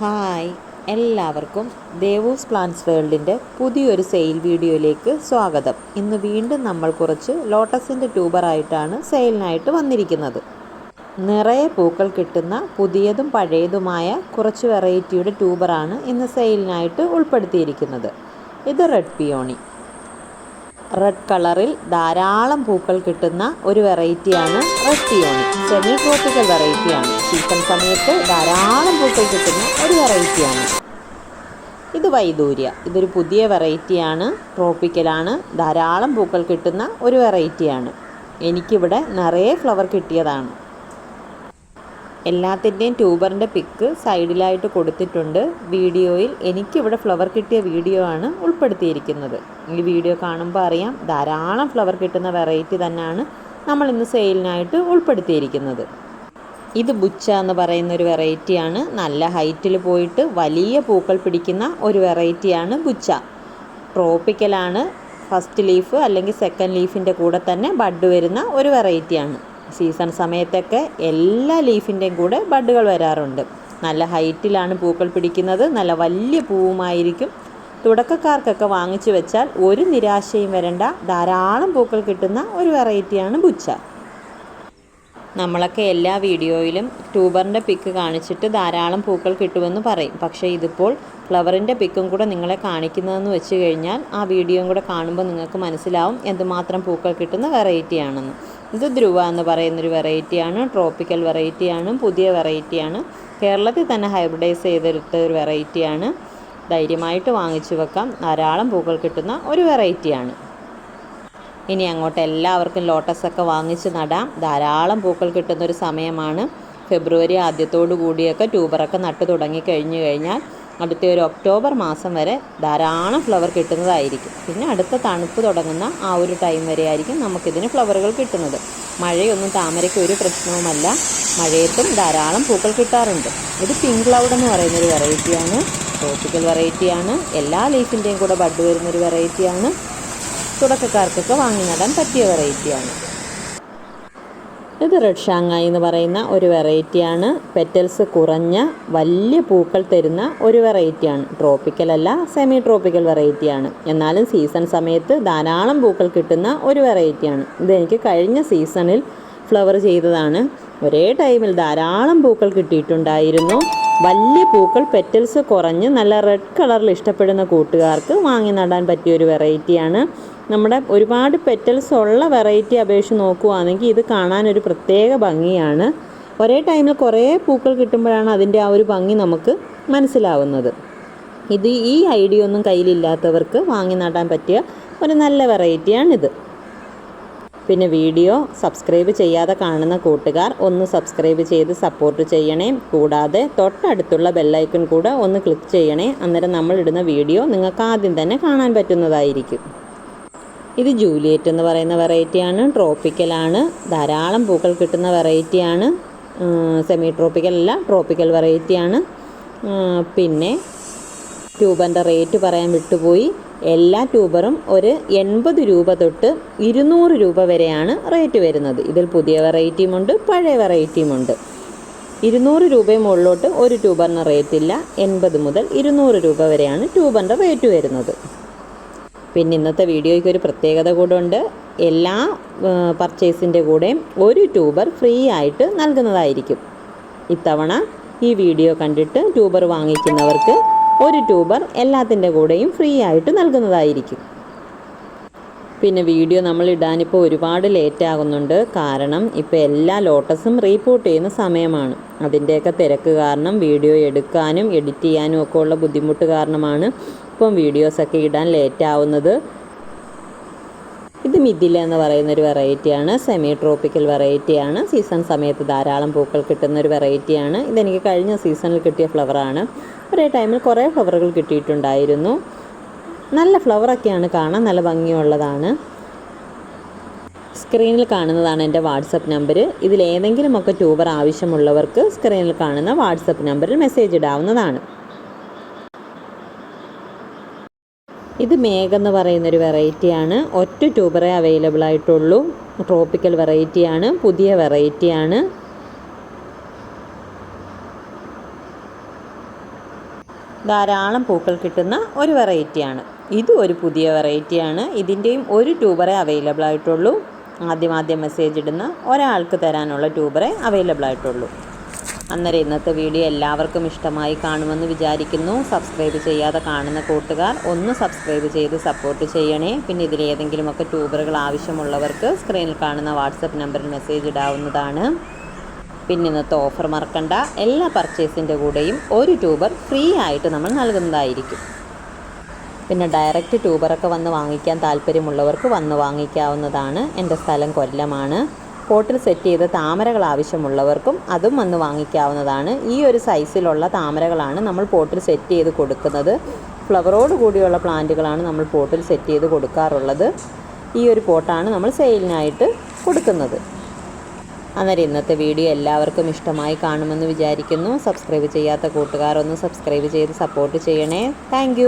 Hi. എല്ലാവർക്കും ദേവോസ് plants വേൾഡിന്റെ പുതിയൊരു sale വീഡിയോയിലേക്ക് സ്വാഗതം. ഇന്ന് വീണ്ടും നമ്മൾ കുറച്ച് ലോട്ടസിന്റെ ട്യൂബറായിട്ടാണ് സെയിലിനായിട്ട് വന്നിരിക്കുന്നത്. നിറയെ പൂക്കൾ കിട്ടുന്ന പുതിയതും പഴയതുമായ കുറച്ച് വെറൈറ്റിയുടെ ട്യൂബറാണ് ഇന്ന് സെയിലിനായിട്ട് ഉൾപ്പെടുത്തിയിരിക്കുന്നത്. ഇത് റെഡ് പിയോണി. റെഡ് കളറിൽ ധാരാളം പൂക്കൾ കിട്ടുന്ന ഒരു വെറൈറ്റിയാണ് റെഡ് പിയോണി സെമി ട്രോപ്പിക്കൽ വെറൈറ്റിയാണ് സീസൺ സമയത്ത് ധാരാളം പൂക്കൾ കിട്ടുന്ന ഒരു വെറൈറ്റിയാണ്. ഇത് വൈദൂര്യ. ഇതൊരു പുതിയ വെറൈറ്റിയാണ്. ട്രോപ്പിക്കലാണ് ധാരാളം പൂക്കൾ കിട്ടുന്ന ഒരു വെറൈറ്റിയാണ്. എനിക്കിവിടെ നിറയെ ഫ്ലവർ കിട്ടിയതാണ്. എല്ലാത്തിന്റെയും ട്യൂബറിന്റെ പിക്ക് സൈഡിലായിട്ട് കൊടുത്തിട്ടുണ്ട്. വീഡിയോയിൽ എനിക്കിവിടെ ഫ്ലവർ കിട്ടിയ വീഡിയോ ആണ് ഉൾപ്പെടുത്തിയിരിക്കുന്നത്. ഈ വീഡിയോ കാണുമ്പോൾ അറിയാം ധാരാളം ഫ്ലവർ കിട്ടുന്ന വെറൈറ്റി തന്നെയാണ് നമ്മൾ ഇന്ന് സെയിലിനായിട്ട് ഉൾപ്പെടുത്തിയിരിക്കുന്നത്. ഇത് ബുച്ച എന്ന് പറയുന്ന ഒരു വെറൈറ്റിയാണ്. നല്ല ഹൈറ്റിൽ പോയിട്ട് വലിയ പൂക്കൾ പിടിക്കുന്ന ഒരു വെറൈറ്റിയാണ് ബുച്ച. ട്രോപ്പിക്കലാണ് ഫസ്റ്റ് ലീഫ് അല്ലെങ്കിൽ സെക്കൻഡ് ലീഫിന്റെ കൂടെ തന്നെ ബഡ് വരുന്ന ഒരു വെറൈറ്റിയാണ്. സീസൺ സമയത്തൊക്കെ എല്ലാ ലീഫിന്റെയും കൂടെ ബഡുകൾ വരാറുണ്ട്. നല്ല ഹൈറ്റിലാണ് പൂക്കൾ പിടിക്കുന്നത്. നല്ല വലിയ പൂവുമായിരിക്കും. തുടക്കക്കാർക്കൊക്കെ വാങ്ങിച്ചു വെച്ചാൽ ഒരു നിരാശയും വരണ്ട. ധാരാളം പൂക്കൾ കിട്ടുന്ന ഒരു വെറൈറ്റിയാണ് ബുച്ച നമ്മളൊക്കെ എല്ലാ വീഡിയോയിലും ട്യൂബറിന്റെ പിക്ക് കാണിച്ചിട്ട് ധാരാളം പൂക്കൾ കിട്ടുമെന്ന് പറയും. പക്ഷേ ഇതിപ്പോൾ ഫ്ലവറിന്റെ പിക്കും കൂടെ നിങ്ങളെ കാണിക്കുന്നതെന്ന് വെച്ച് കഴിഞ്ഞാൽ ആ വീഡിയോയും കൂടെ കാണുമ്പോൾ നിങ്ങൾക്ക് മനസ്സിലാവും എന്തുമാത്രം പൂക്കൾ കിട്ടുന്ന വെറൈറ്റിയാണെന്ന്. ഇത് ധ്രുവ എന്ന് പറയുന്നൊരു വെറൈറ്റിയാണ് ട്രോപ്പിക്കൽ വെറൈറ്റിയാണ് പുതിയ വെറൈറ്റിയാണ്. കേരളത്തിൽ തന്നെ ഹൈബ്രിഡൈസ് ചെയ്തെടുത്ത ഒരു വെറൈറ്റിയാണ്. ധൈര്യമായിട്ട് വാങ്ങിച്ചു വെക്കാം. ധാരാളം പൂക്കൾ കിട്ടുന്ന ഒരു വെറൈറ്റിയാണ്. ഇനി അങ്ങോട്ട് എല്ലാവർക്കും ലോട്ടസൊക്കെ വാങ്ങിച്ച് നടാം. ധാരാളം പൂക്കൾ കിട്ടുന്ന ഒരു സമയമാണ്. ഫെബ്രുവരി ആദ്യത്തോടു കൂടിയൊക്കെ ട്യൂബറൊക്കെ നട്ട് തുടങ്ങി കഴിഞ്ഞു കഴിഞ്ഞാൽ അടുത്ത ഒരു ഒക്ടോബർ മാസം വരെ ധാരാളം ഫ്ലവർ കിട്ടുന്നതായിരിക്കും. പിന്നെ അടുത്ത തണുപ്പ് തുടങ്ങുന്ന ആ ഒരു ടൈം വരെ ആയിരിക്കും നമുക്കിതിന് ഫ്ലവറുകൾ കിട്ടുന്നത്. മഴയൊന്നും താമരയ്ക്ക് ഒരു പ്രശ്നവുമല്ല. മഴയത്തും ധാരാളം പൂക്കൾ കിട്ടാറുണ്ട്. ഇത് പിങ്ക് ക്ലൗഡ് എന്ന് പറയുന്ന ഒരു വെറൈറ്റിയാണ് ട്രോപ്പിക്കൽ വെറൈറ്റിയാണ് എല്ലാ ലീഫിന്റെയും കൂടെ ബഡ് വരുന്നൊരു വെറൈറ്റിയാണ് തുടക്കക്കാർക്കൊക്കെ വാങ്ങി നടാൻ പറ്റിയ വെറൈറ്റിയാണ് ഇത് റെഡ് ഷാങ്ങായി എന്ന് പറയുന്ന ഒരു വെറൈറ്റിയാണ്. പെറ്റൽസ് കുറഞ്ഞ വലിയ പൂക്കൾ തരുന്ന ഒരു വെറൈറ്റിയാണ്. ട്രോപ്പിക്കൽ അല്ല സെമി ട്രോപ്പിക്കൽ വെറൈറ്റിയാണ്. എന്നാലും സീസൺ സമയത്ത് ധാരാളം പൂക്കൾ കിട്ടുന്ന ഒരു വെറൈറ്റിയാണ്. ഇതെനിക്ക് കഴിഞ്ഞ സീസണിൽ ഫ്ലവർ ചെയ്തതാണ്. ഒരേ ടൈമിൽ ധാരാളം പൂക്കൾ കിട്ടിയിട്ടുണ്ടായിരുന്നു. വലിയ പൂക്കൾ പെറ്റൽസ് കുറഞ്ഞ് നല്ല റെഡ് കളറിൽ ഇഷ്ടപ്പെടുന്ന കൂട്ടുകാർക്ക് വാങ്ങി നടാൻ പറ്റിയ ഒരു വെറൈറ്റിയാണ്. നമ്മുടെ ഒരുപാട് പെറ്റൽസ് ഉള്ള വെറൈറ്റി അപേക്ഷിച്ച് നോക്കുവാണെങ്കിൽ ഇത് കാണാൻ ഒരു പ്രത്യേക ഭംഗിയാണ്. ഒരേ ടൈമിൽ കുറേ പൂക്കൾ കിട്ടുമ്പോഴാണ് അതിന്റെ ആ ഒരു ഭംഗി നമുക്ക് മനസ്സിലാവുന്നത്. ഇത് ഈ ഐഡിയ ഒന്നും കയ്യിലില്ലാത്തവർക്ക് വാങ്ങി നടാൻ പറ്റിയ ഒരു നല്ല വെറൈറ്റിയാണിത് പിന്നെ വീഡിയോ സബ്സ്ക്രൈബ് ചെയ്യാതെ കാണുന്ന കൂട്ടുകാർ ഒന്ന് സബ്സ്ക്രൈബ് ചെയ്ത് സപ്പോർട്ട് ചെയ്യണേ. കൂടാതെ തൊട്ടടുത്തുള്ള ബെല്ലൈക്കൺ കൂടെ ഒന്ന് ക്ലിക്ക് ചെയ്യണേ. അന്നേരം നമ്മളിടുന്ന വീഡിയോ നിങ്ങൾക്ക് ആദ്യം തന്നെ കാണാൻ പറ്റുന്നതായിരിക്കും. ഇത് ജൂലിയറ്റ് എന്ന് പറയുന്ന വെറൈറ്റിയാണ് ട്രോപ്പിക്കലാണ് ധാരാളം പൂക്കൾ കിട്ടുന്ന വെറൈറ്റിയാണ് സെമി ട്രോപ്പിക്കൽ അല്ല ട്രോപ്പിക്കൽ വെറൈറ്റിയാണ് പിന്നെ ട്യൂബറിന്റെ റേറ്റ് പറയാൻ വിട്ടുപോയി. എല്ലാ ട്യൂബറും ഒരു എൺപത് രൂപ തൊട്ട് ഇരുന്നൂറ് രൂപ വരെയാണ് റേറ്റ് വരുന്നത്. ഇതിൽ പുതിയ വെറൈറ്റിയുമുണ്ട് പഴയ വെറൈറ്റിയുമുണ്ട് ഇരുന്നൂറ് രൂപയും മുകളിലോട്ട് ഒരു ട്യൂബറിന് റേറ്റ് ഇല്ല. എൺപത് മുതൽ ഇരുന്നൂറ് രൂപ വരെയാണ് ട്യൂബറിന്റെ റേറ്റ് വരുന്നത്. പിന്നെ ഇന്നത്തെ വീഡിയോയ്ക്ക് ഒരു പ്രത്യേകത കൂടെ ഉണ്ട് എല്ലാ പർച്ചേസിന്റെ കൂടെ ഒരു ട്യൂബർ ഫ്രീ ആയിട്ട് നൽകുന്നതായിരിക്കും. ഇത്തവണ ഈ വീഡിയോ കണ്ടിട്ട് ട്യൂബർ വാങ്ങിക്കുന്നവർക്ക് ഒരു ട്യൂബർ എല്ലാത്തിന്റെ കൂടെയും ഫ്രീ ആയിട്ട് നൽകുന്നതായിരിക്കും. പിന്നെ വീഡിയോ നമ്മൾ ഇടാനിപ്പോൾ ഒരുപാട് ലേറ്റ് ആകുന്നുണ്ട്. കാരണം ഇപ്പോൾ എല്ലാ ലോട്ടസും റീപോർട്ട് ചെയ്യുന്ന സമയമാണ്. അതിന്റെയൊക്കെ തിരക്ക് കാരണം വീഡിയോ എടുക്കാനും എഡിറ്റ് ചെയ്യാനും ഒക്കെ ഉള്ള ബുദ്ധിമുട്ട് കാരണമാണ് ഇപ്പം വീഡിയോസൊക്കെ ഇടാൻ ലേറ്റ് ആവുന്നത് ഇത് മിഥില എന്ന് പറയുന്ന ഒരു വെറൈറ്റിയാണ്. സെമി ട്രോപ്പിക്കൽ വെറൈറ്റിയാണ്. സീസൺ സമയത്ത് ധാരാളം പൂക്കൾ കിട്ടുന്ന ഒരു വെറൈറ്റിയാണ്. ഇതെനിക്ക് കഴിഞ്ഞ സീസണിൽ കിട്ടിയ ഫ്ലവറാണ്. ഒരേ ടൈമിൽ കുറേ ഫ്ലവറുകൾ കിട്ടിയിട്ടുണ്ടായിരുന്നു. നല്ല ഫ്ലവറൊക്കെയാണ് കാണാൻ നല്ല ഭംഗിയുള്ളതാണ്. സ്ക്രീനിൽ കാണുന്നതാണ് എന്റെ വാട്സപ്പ് നമ്പർ ഇതിലേതെങ്കിലുമൊക്കെ ട്യൂബർ ആവശ്യമുള്ളവർക്ക് സ്ക്രീനിൽ കാണുന്ന വാട്സപ്പ് നമ്പറിൽ മെസ്സേജ് ഇടാവുന്നതാണ്. ഇത് മേഘം എന്ന് പറയുന്നൊരു വെറൈറ്റിയാണ്. ഒറ്റ ട്യൂബറേ അവൈലബിൾ ആയിട്ടുള്ളൂ ട്രോപ്പിക്കൽ വെറൈറ്റിയാണ്. പുതിയ വെറൈറ്റിയാണ്. ധാരാളം പൂക്കൾ കിട്ടുന്ന ഒരു വെറൈറ്റിയാണ്. ഇതും ഒരു പുതിയ വെറൈറ്റിയാണ്. ഇതിന്റെയും ഒരു ട്യൂബറേ അവൈലബിൾ ആയിട്ടുള്ളൂ ആദ്യം ആദ്യം മെസ്സേജ് ഇടുന്ന ഒരാൾക്ക് തരാനുള്ള ട്യൂബറേ അവൈലബിൾ ആയിട്ടുള്ളൂ അന്നേരം ഇന്നത്തെ വീഡിയോ എല്ലാവർക്കും ഇഷ്ടമായി കാണുമെന്ന് വിചാരിക്കുന്നു. സബ്സ്ക്രൈബ് ചെയ്യാതെ കാണുന്ന കൂട്ടുകാർ ഒന്ന് സബ്സ്ക്രൈബ് ചെയ്ത് സപ്പോർട്ട് ചെയ്യണേ. പിന്നെ ഇതിലേതെങ്കിലുമൊക്കെ ട്യൂബറുകൾ ആവശ്യമുള്ളവർക്ക് സ്ക്രീനിൽ കാണുന്ന വാട്സപ്പ് നമ്പറിൽ മെസ്സേജ് ഇടാവുന്നതാണ്. പിന്നെ ഇന്നത്തെ ഓഫർ മറക്കണ്ട. എല്ലാ പർച്ചേസിന്റെ കൂടെയും ഒരു ട്യൂബർ ഫ്രീ ആയിട്ട് നമ്മൾ നൽകുന്നതായിരിക്കും. പിന്നെ ഡയറക്റ്റ് ട്യൂബറൊക്കെ വന്ന് വാങ്ങിക്കാൻ താല്പര്യമുള്ളവർക്ക് വന്ന് വാങ്ങിക്കാവുന്നതാണ്. എന്റെ സ്ഥലം കൊല്ലമാണ്. പോട്ടിൽ സെറ്റ് ചെയ്ത താമരകൾ ആവശ്യമുള്ളവർക്കും അതും വന്ന് വാങ്ങിക്കാവുന്നതാണ്. ഈ ഒരു സൈസിലുള്ള താമരകളാണ് നമ്മൾ പോട്ടിൽ സെറ്റ് ചെയ്ത് കൊടുക്കുന്നത്. ഫ്ലവറോട് കൂടിയുള്ള പ്ലാന്റുകളാണ് നമ്മൾ പോട്ടിൽ സെറ്റ് ചെയ്ത് കൊടുക്കാറുള്ളത്. ഈ ഒരു പോട്ടാണ് നമ്മൾ സെയിലിനായിട്ട് കൊടുക്കുന്നത്. അന്നേരം ഇന്നത്തെ വീഡിയോ എല്ലാവർക്കും ഇഷ്ടമായി കാണുമെന്ന് വിചാരിക്കുന്നു. സബ്സ്ക്രൈബ് ചെയ്യാത്ത കൂട്ടുകാരൊന്ന് സബ്സ്ക്രൈബ് ചെയ്ത് സപ്പോർട്ട് ചെയ്യണേ. താങ്ക്